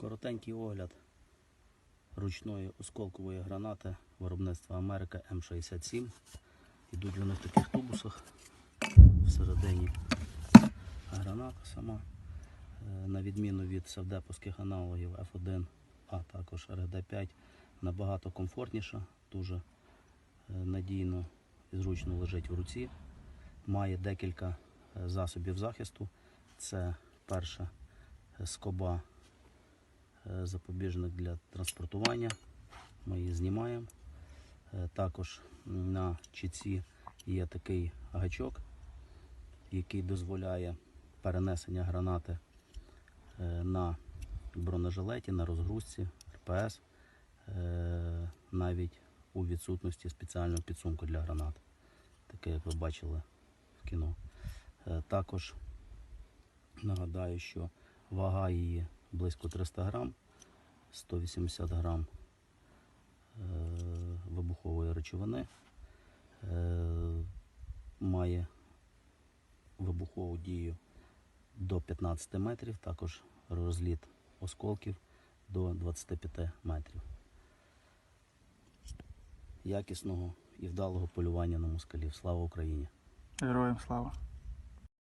Коротенький огляд ручної осколкової гранати виробництва Америка М67. Ідуть вони в таких тубусах. Всередині граната сама. Е, На відміну від савдеповських аналогів F1, а також РГД-5, набагато комфортніша, дуже е, надійно і зручно лежить в руці. Має декілька е, засобів захисту. Це перша скоба запобіжник для транспортування. Ми її знімаємо. Е, Також на чіці є такий гачок, який дозволяє перенесення гранати е, на бронежилеті, на розгрузці, РПС, е, навіть у відсутності спеціального підсумку для гранат. Таке, як ви бачили в кіно. Е, Також нагадаю, що вага її близько 300 грам, 180 грам е, вибухової речовини. Е, Має вибухову дію до 15 метрів, також розліт осколків до 25 метрів. Якісного і вдалого полювання на москалів. Слава Україні! Героям слава.